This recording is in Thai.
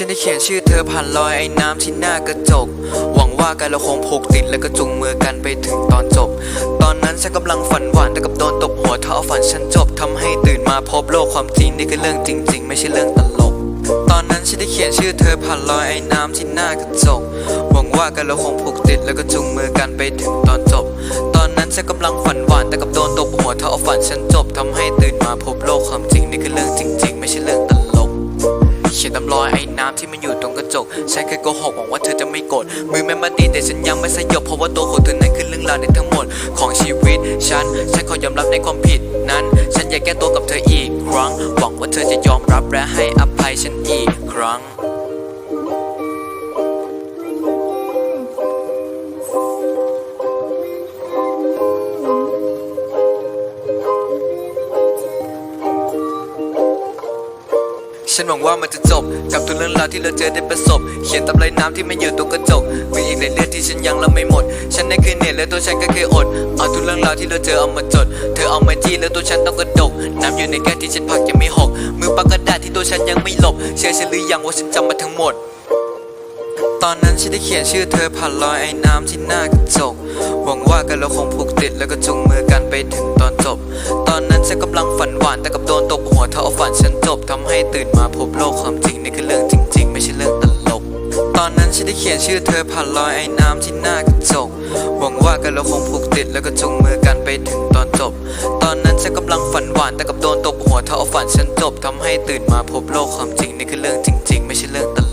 ฉันได้เขียนชื่อเธอผ่านรอยไอ้น้ำที่หน้ากระจก หวังว่ากันเราคงผูกติดแล้วก็จุงมือกันไปถึงตอนจบ ตอนนั้นฉันกำลังฝันหวานแต่กับโดนตบหัวเท่าฝันฉันจบทำให้ตื่นมาพบโลกความจริงนี่คือเรื่องจริง ๆ ไม่ใช่เรื่องตลก ตอนนั้นฉันได้เขียนชื่อเธอผ่านรอยไอ้น้ำที่หน้ากระจก หวังว่ากันเราคงผูกติดแล้วก็จุงมือกันไปถึงตอนจบ ตอนนั้นฉันกำลังฝันหวานแต่กับโดนตบหัวเท่าฝันฉันจบทำให้ตื่นมาพบโลกความจริงนี่คือเรื่องจริง ๆ ไม่ใช่เรื่องตลกียนตำรอยไอ้น้ำที่มันอยู่ตรงกระจก ฉันเคยโกหกหวังว่าเธอจะไม่โกรธมือแม่มาตีแต่ฉันยังไม่สยบเพราะว่าตัวของเธอนั้นคือเรื่องราวในทั้งหมดของชีวิต ฉัน ฉันขอยอมรับในความผิดนั้น ฉันอยากแก้ตัวกับเธออีกครั้ง หวังว่าเธอจะยอมรับและให้อภัยฉันอีกครั้ง ฉันหวังว่ามันจะจบ กับทุกเรื่องราวที่เราเจอได้ประสบ เขียนตำไรน้ำที่มันอยู่ตรงกระจก มีอีกหลายเรื่องที่ฉันยังรับไม่หมด ฉันได้เคยเหนื่อยและตัวฉันก็เคยอด เอาทุกเรื่องราวที่เราเจอเอามาจด เธอเอามาจี้แล้วตัวฉันต้องกระดก น้ำอยู่ในแก้วที่ฉันพักยังไม่หก มือปากกระดาษที่ตัวฉันยังไม่หลบ เชื่อฉันหรือยังว่าฉันจำมาทั้งหมด ตอนนั้นฉันได้เขียนชื่อเธอผ่านรอยไอ้น้ำที่หน้ากระจก หวังว่ากันเราคงผูกติดแล้วก็จุงมือกันไปถึงตอนจบ ตอนนั้นฉันกำลังฝันหวานแต่กับโดนตบหัวเท่าฝันฉันจบทำให้ตื่นมาพบโลกความจริงนี่คือเรื่องจริง ๆ ไม่ใช่เรื่องตลก ตอนนั้นฉันได้เขียนชื่อเธอผ่านรอยไอ้น้ำที่หน้ากระจก หวังว่ากันเราคงผูกติดแล้วก็จุงมือกันไปถึงตอนจบ ตอนนั้นฉันกำลังฝันหวานแต่กับโดนตบหัวเท่าฝันฉันจบทำให้ตื่นมาพบโลกความจริงนี่คือเรื่องจริง ๆ ไม่ใช่เรื่องตลก